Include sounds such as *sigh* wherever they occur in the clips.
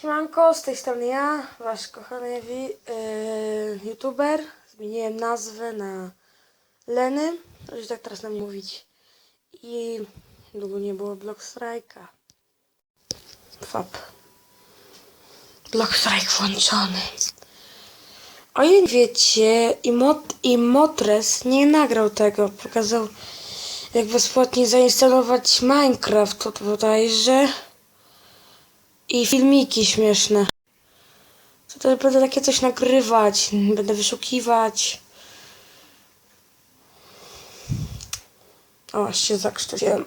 Siemanko, z tej strony ja, wasz kochany yy, youtuber. Zmieniłem nazwę na Leny, żeby tak teraz na mnie mówić. I długo nie było Block Strike'a. Fap. Block Strike włączony. O ile wiecie, i, Mot- i Motres nie nagrał tego. Pokazał, jak bezpłatnie zainstalować Minecraft to bodajże. I filmiki śmieszne. Tutaj będę takie coś nagrywać. Będę wyszukiwać. O, się zakrztusiłem.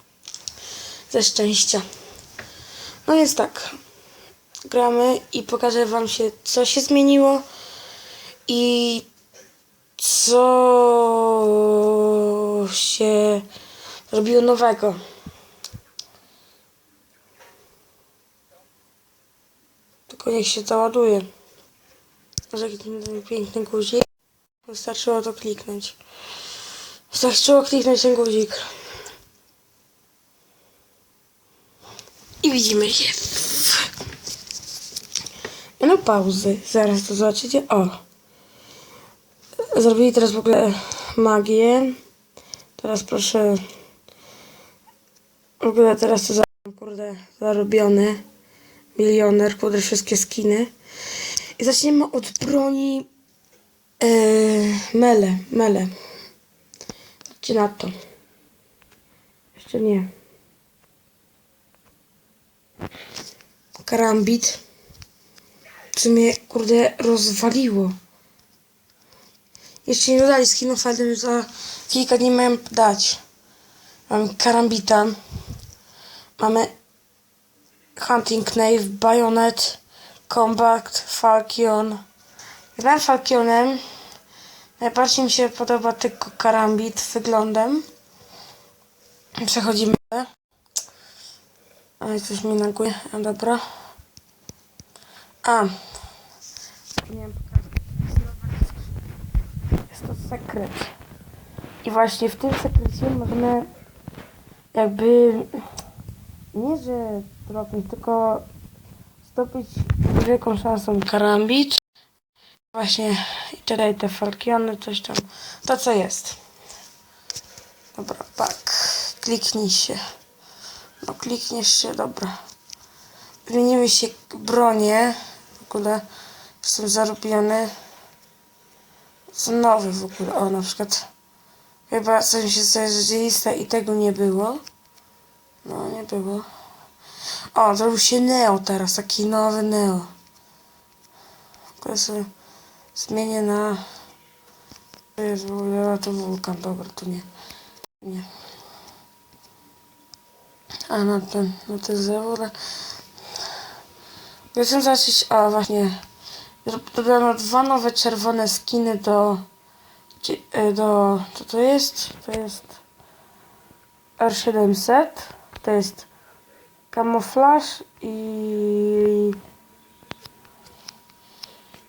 *clears throat* Ze szczęścia. No więc tak. Gramy i pokażę wam się, co się zmieniło i co się robiło nowego. Tylko niech się załaduje. Jakiś ten piękny guzik. Wystarczyło to kliknąć. Wystarczyło kliknąć ten guzik. I widzimy się. No pauzy. Zaraz to zobaczycie. O. Zrobili teraz w ogóle magię. Teraz proszę. W ogóle teraz to za kurde zarobione milioner, kurde, wszystkie skiny. I zaczniemy od broni e, mele, mele. Chodźcie na to. Jeszcze nie. Karambit. Co mnie, kurde, rozwaliło. Jeszcze nie dodali skinów, ale za kilka dni mają dać. Mamy karambita. Mamy Hunting Knife, Bayonet, Combat, Falcon. Grałem Falconem. Najbardziej mi się podoba tylko karambit wyglądem. Przechodzimy. A, coś mi naguje. A, dobra. A. Nie wiem, Jest to sekret. I właśnie w tym sekrecie możemy jakby nie, że dropnąć, tylko zdobyć wielką szansą karambit. Właśnie i tutaj te falkiony, coś tam. To co jest. Dobra, tak. Kliknij się. No klikniesz się, dobra. Zmienimy się bronię. W ogóle jestem zarobiony. Są nowe w ogóle. O, na przykład chyba coś mi się zdaje, że i tego nie było. No, nie było. O, zrobił się Neo teraz, taki nowy Neo. Tylko sobie zmienię na... To jest w ogóle, a to wulkan, dobra, to nie. Nie. A na ten, na ten zawód. Chcę zacząć, a właśnie. Dodano dwa nowe czerwone skiny do... e, do... co to jest? To jest... R700. To jest kamuflaż i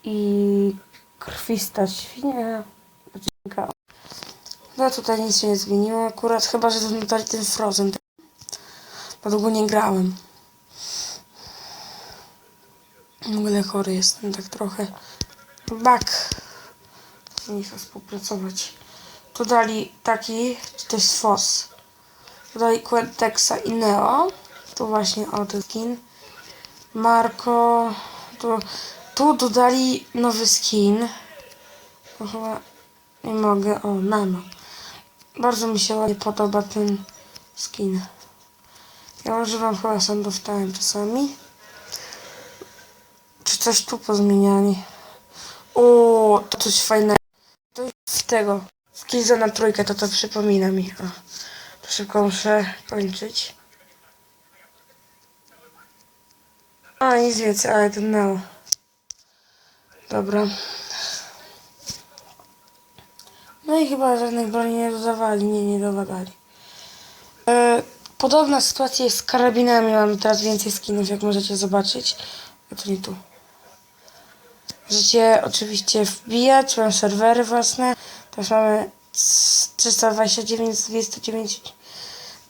i krwista świnia. No tutaj nic się nie zmieniło. Akurat chyba, że dodali ten Frozen. Bo długo nie grałem. W ogóle chory jestem tak trochę. Bak. Nie chcę współpracować. Tu dali taki, to jest FOS. Tutaj Quentexa i Neo. Tu właśnie o ten skin. Marco. Tu, tu dodali nowy skin. To chyba nie mogę. O, Nano. Bardzo mi się ładnie podoba ten skin. Ja używam chyba sandów time czasami. Czy coś tu pozmieniali? O, to coś fajnego. To z tego. Z Killzona trójkę to to przypomina mi. O. To szybko muszę kończyć. A, nic więcej, ale to no. Dobra. No i chyba żadnych broni nie dodawali, nie, nie dodawali. E, podobna sytuacja jest z karabinami, mamy teraz więcej skinów, jak możecie zobaczyć. Nie tu. Możecie oczywiście wbijać, mam serwery własne. Też mamy z 329 z 209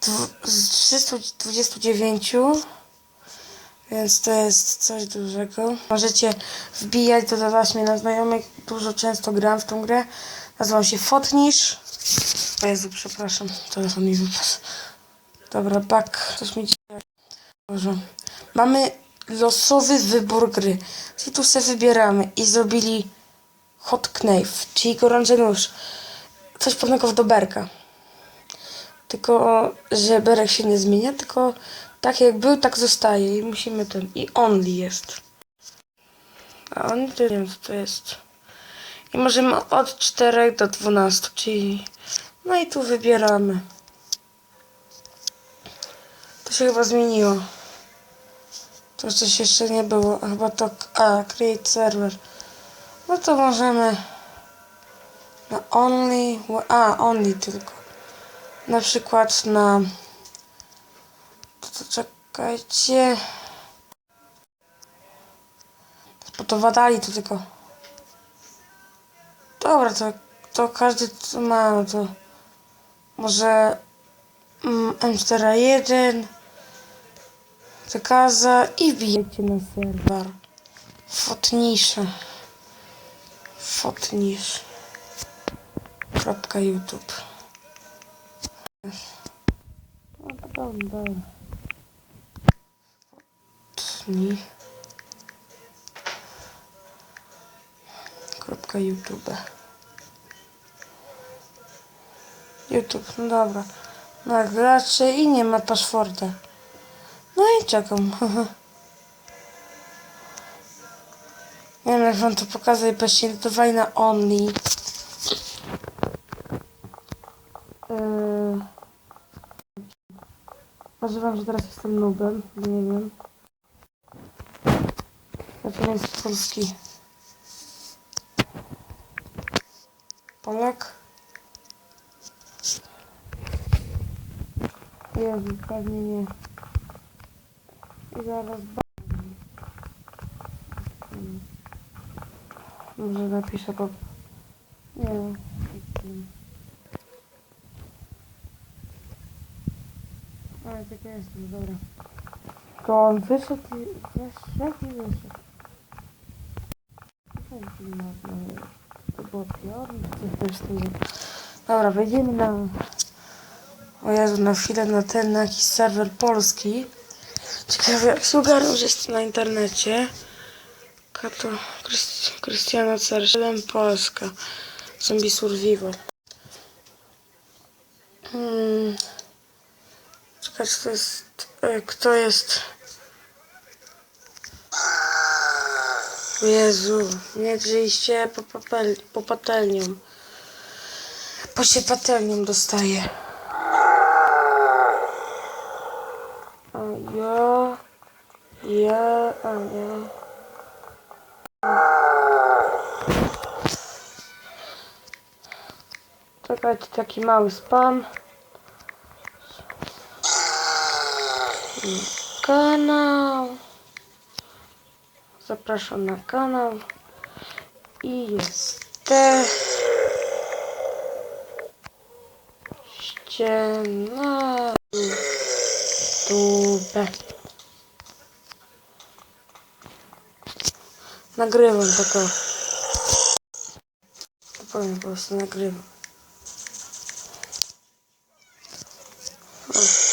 dw- z 329 Więc to jest coś dużego. Możecie wbijać, dodawać mnie na znajomych. Dużo często gram w tą grę. Nazywam się Fotnisz. O Jezu, przepraszam. Telefon mi wypadł. Dobra, back. Coś mi dzisiaj... Boże. Mamy losowy wybór gry. I tu sobie wybieramy. I zrobili hot knife, czyli gorący nóż. Coś podobnego do berka. Tylko, że berek się nie zmienia, tylko tak jak był, tak zostaje. I musimy ten. I only jest. A only to nie wiem, co to jest. I możemy od 4 do 12, czyli... No i tu wybieramy. To się chyba zmieniło. To coś jeszcze nie było. Chyba to... A, create server. No to możemy... Na only... A, only tylko. Na przykład na... Czekajcie... Spodowali to tylko... Dobra, to, to każdy co ma, no to... Może... Mm, M41... Zakaza i wbijecie na serwer. Fotnisze. Fotnisz. Kropka YouTube. Dobra, dobra. Kropka YouTube. YouTube, no dobra. No gracze i nie ma paszporta. No i czekam. *laughs* Nie wiem jak wam to pokazać, bo się dodawali na Only. Yy... Wam, że teraz jestem nubem, nie wiem. Jest polski. Polak. Jezu, pewnie nie. I zaraz. Może napiszę po... Nie. Ale tak jestem, dobra. To on wyszedł i... Wyszedł i wyszedł. To było piorne, coś. Dobra, wejdziemy na... O Jezu, na chwilę na ten, na jakiś serwer polski. Ciekawe jak się ogarnął, jest na internecie. Kato, Kryst- Krystiana CR7 Polska. Zombie Survival. Hmm. Czekać, to jest... E, kto jest... Jezu, nie drzyjcie po, papel, po patelnią. Bo się patelnią dostaje. A ja... Ja... A ja... Czekajcie, taki mały spam. Kanał. Zapraszam na kanał. I jest te... Ściena... YouTube. Nagrywam tylko. To powiem po prostu nagrywam. O.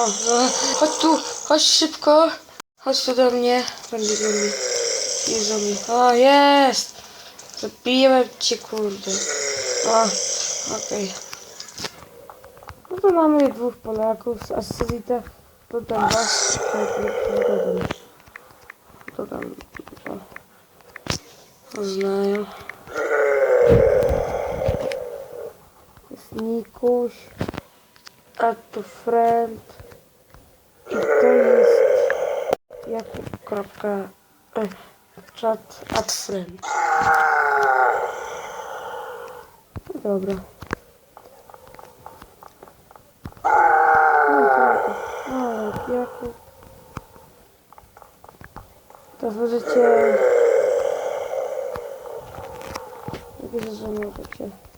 O, no, chodź tu, chodź szybko. Chodź tu do mnie. Zombie, zombie. Nie zombie. O, jest! Zabiłem cię, kurde. O, okej. No to mamy dwóch Polaków z Assasita. Dodam was. Dodam. Dodam. O. Poznają. Jest Nikuś. Add to friend. I to jest Jakub. Kropka, e, chat add friend. Dobra. Jak Jakub. To możecie... Nie widzę, że możecie.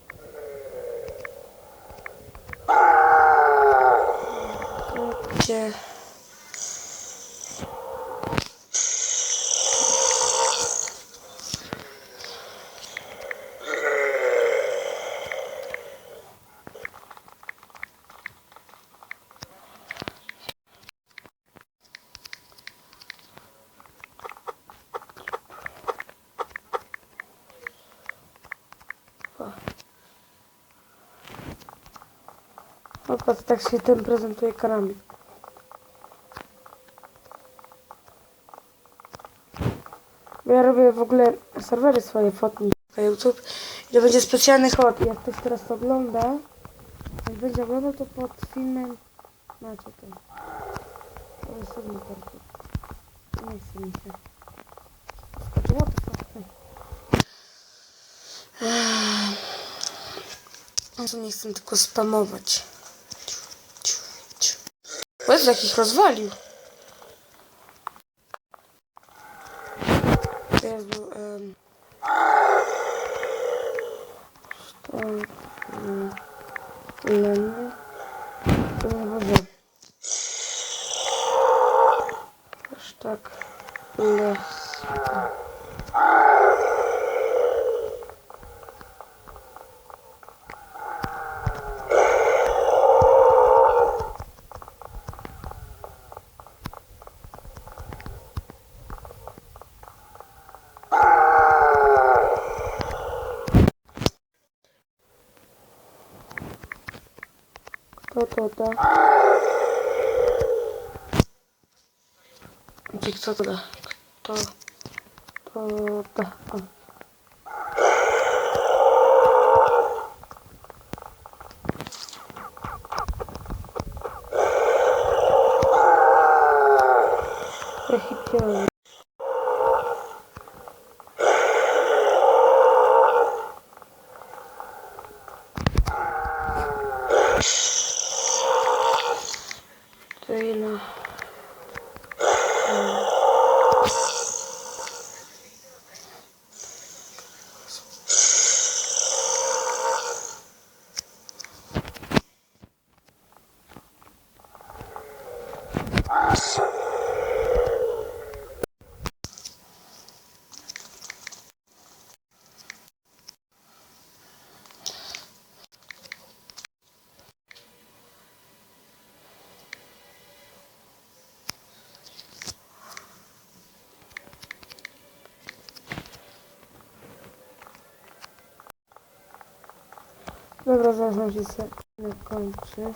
Patrz, tak się ten prezentuje karami. Ja robię w ogóle serwery swoje fotki na YouTube i to będzie specjalny hot. Jak ktoś teraz to ogląda, jak będzie oglądał, to pod filmem macie to. To jest sobie. Nie chce mi się. Skoczyło to nie chcę tylko spamować. Jezu, jakich rozwalił. Jezu, um... To... Um, Leny... To nie może. Aż tak... Les... To, to, to. Gdzie kto to da? To, to, to. O. Przechipiony. To ile? Dobra, zaraz nam się kończy.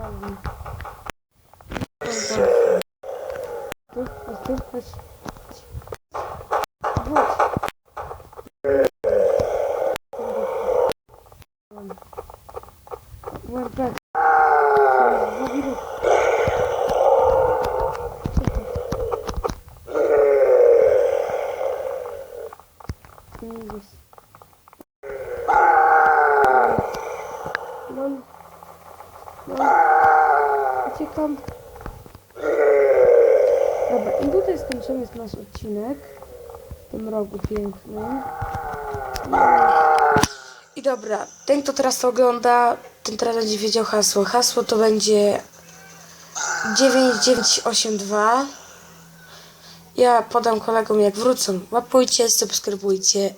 Ładnie. Ty, chodź tu, chodź. Chodź. Łapek. Dwa minuty. Jezus. Lol. Lol. Uciekam. Dobra, tutaj skończymy nasz odcinek. W tym rogu pięknym. I dobra, ten kto teraz to ogląda, ten teraz będzie wiedział hasło. Hasło to będzie 9982. Ja podam kolegom jak wrócą. Łapujcie, subskrybujcie.